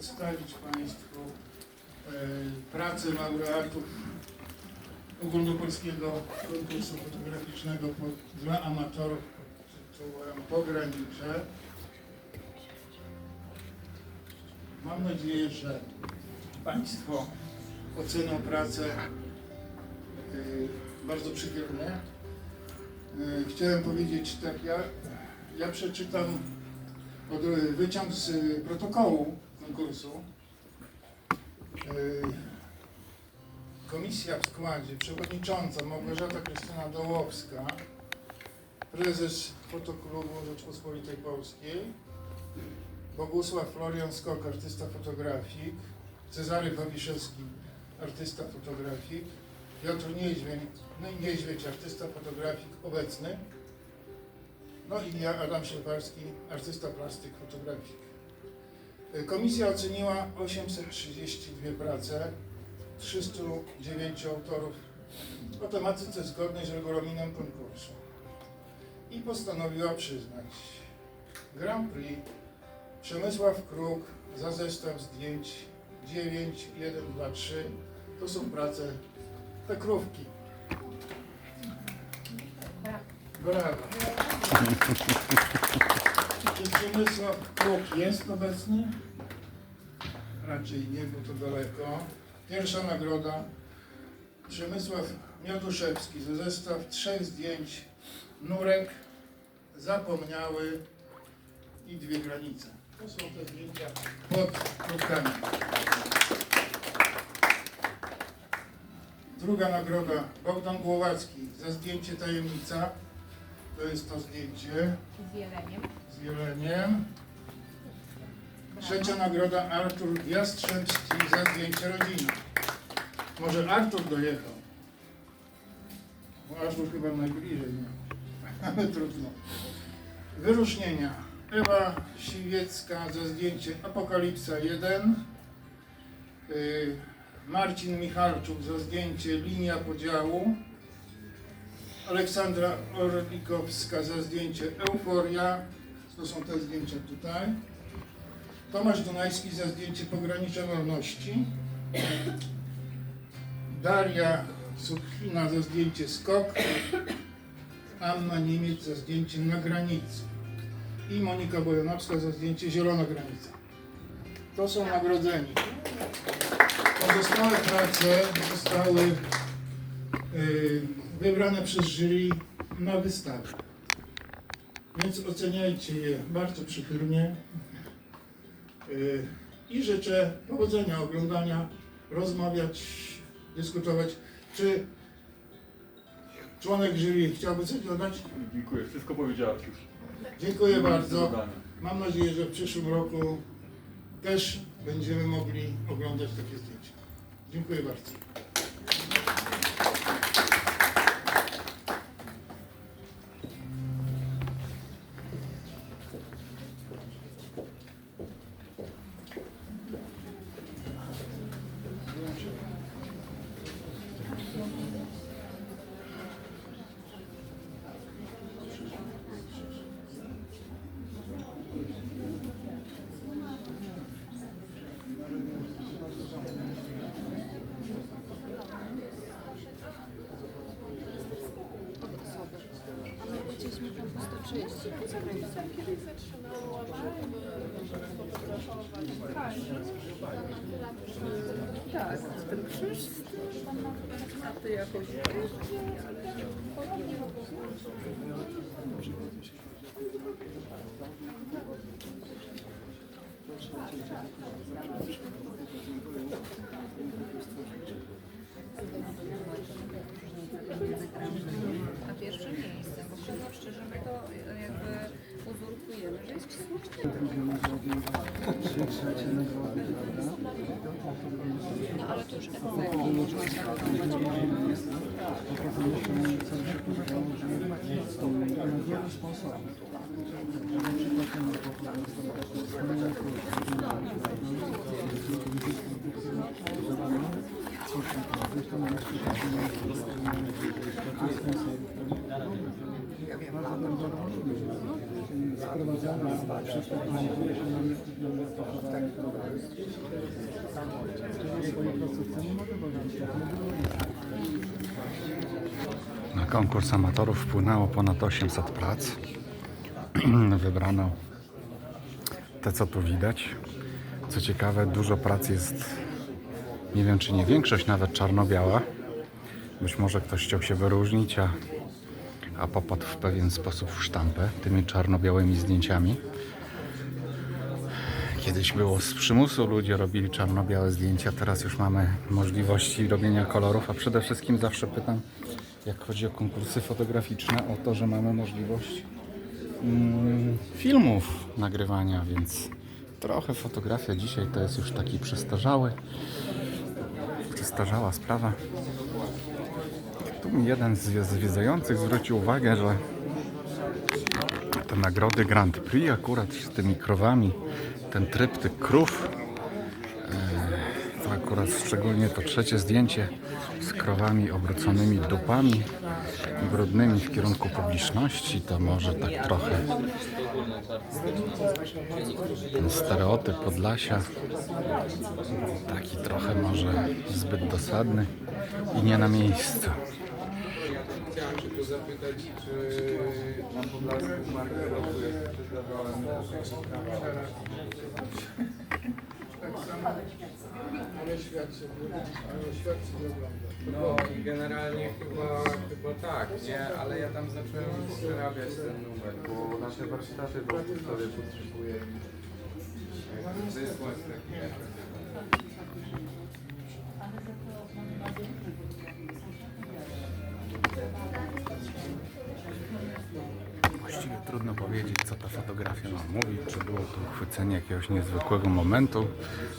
przedstawić Państwu e, pracę laureatów ogólnopolskiego konkursu fotograficznego dla amatorów pod tytułem Pogranicze. Mam nadzieję, że Państwo ocenią pracę y, bardzo przychylnie. Y, Chciałem powiedzieć tak, ja, ja przeczytam wyciąg z protokołu konkursu. Y, Komisja w składzie, przewodnicząca Małgorzata Krystyna Dołowska, prezes Fotoklubu Rzeczpospolitej Polskiej, Bogusław Florian Skok, artysta fotografik, Cezary Wawiszewski, artysta fotografik, Piotr Niedźwień, no Niedźwiedź, artysta fotografik obecny, no i ja, Adam Sieparski, artysta plastyk fotografik. Komisja oceniła 832 prace, 309 autorów o tematyce zgodnej z regulaminem konkursu i postanowiła przyznać Grand Prix Przemysław Kruk za zestaw zdjęć 9, 1, 2, 3. To są prace Pekrówki. Brawo. Czy Przemysław Kruk jest obecny? Raczej nie, bo to daleko. Pierwsza nagroda Przemysław Mioduszewski za zestaw trzech zdjęć Nurek, Zapomniały i Dwie granice. To są te zdjęcia pod krówkami. Druga nagroda Bogdan Głowacki za zdjęcie Tajemnica. To jest to zdjęcie z jeleniem. z jeleniem. Trzecia nagroda Artur Jastrzębski za zdjęcie rodziny. Może Artur dojechał. Bo Artur chyba najbliżej. Ale trudno. Wyróżnienia. Ewa Siwiecka za zdjęcie Apokalipsa 1. Y, Marcin Michalczuk za zdjęcie Linia Podziału. Aleksandra Orlikowska za zdjęcie Euforia. To są te zdjęcia tutaj. Tomasz Dunajski za zdjęcie Pogranicze Wolności. Daria Suchina za zdjęcie Skok. Anna Niemiec za zdjęcie Na granicy. I Monika Bojanowska za zdjęcie Zielona granica. To są nagrodzeni. Pozostałe prace zostały y, wybrane przez jury na wystawę. Więc oceniajcie je bardzo przychylnie. Y, I życzę powodzenia, oglądania, rozmawiać, dyskutować. Czy członek jury chciałby coś dodać? Dziękuję, wszystko powiedziałeś już. Dziękuję Nie mam nic do bardzo. dodania. Mam nadzieję, że w przyszłym roku też będziemy mogli oglądać takie zdjęcia. Dziękuję bardzo. Tak, ten krzyż, a ty jakoś ale Na No ale to już efekt. ja wiem, ale przez. Na konkurs amatorów wpłynęło ponad 800 prac. Wybrano te, co tu widać. Co ciekawe, dużo prac jest, nie wiem czy nie większość, nawet czarno-biała. Być może ktoś chciał się wyróżnić, a, a popadł w pewien sposób w sztampę tymi czarno-białymi zdjęciami. Kiedyś było z przymusu, ludzie robili czarno-białe zdjęcia, teraz już mamy możliwości robienia kolorów, a przede wszystkim zawsze pytam, jak chodzi o konkursy fotograficzne, o to, że mamy możliwość mm, filmów nagrywania, więc trochę fotografia dzisiaj to jest już taki przestarzały, przestarzała sprawa. Tu mi jeden z zwiedzających zwrócił uwagę, że te nagrody Grand Prix akurat z tymi krowami, ten tryptyk krów, e, to akurat szczególnie to trzecie zdjęcie z krowami obróconymi dupami brudnymi w kierunku publiczności, to może tak trochę ten stereotyp Podlasia taki trochę może zbyt dosadny i nie na miejscu. Chciałem się tu zapytać, czy na Podlasku Mark Roku jest przydawałem Tak samo, ale świat się, ale świat się nie ogląda. No i generalnie chyba, chyba tak, nie? Ale ja tam zacząłem przerabiać ten numer, bo nasze warsztaty w Augustowie potrzebuję wysłać takie Właściwie trudno powiedzieć, co ta fotografia ma mówić, czy było to uchwycenie jakiegoś niezwykłego momentu,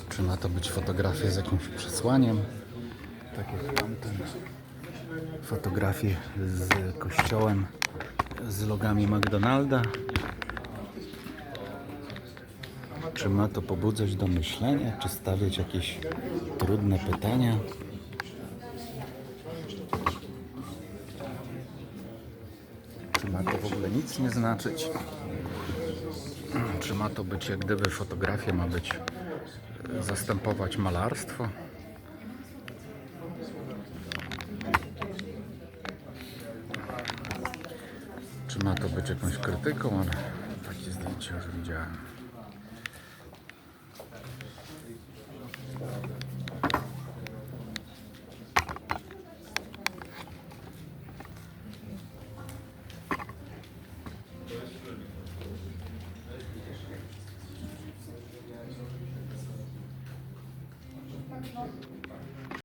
czy ma to być fotografia z jakimś przesłaniem, tak jak tamten fotografie z kościołem z logami McDonalda. Czy ma to pobudzać do myślenia, czy stawiać jakieś trudne pytania? Czy ma to w ogóle nic nie znaczyć? Czy ma to być jak gdyby fotografia ma być e, zastępować malarstwo? Czy ma to być jakąś krytyką? Ale takie zdjęcie już widziałem. Gracias.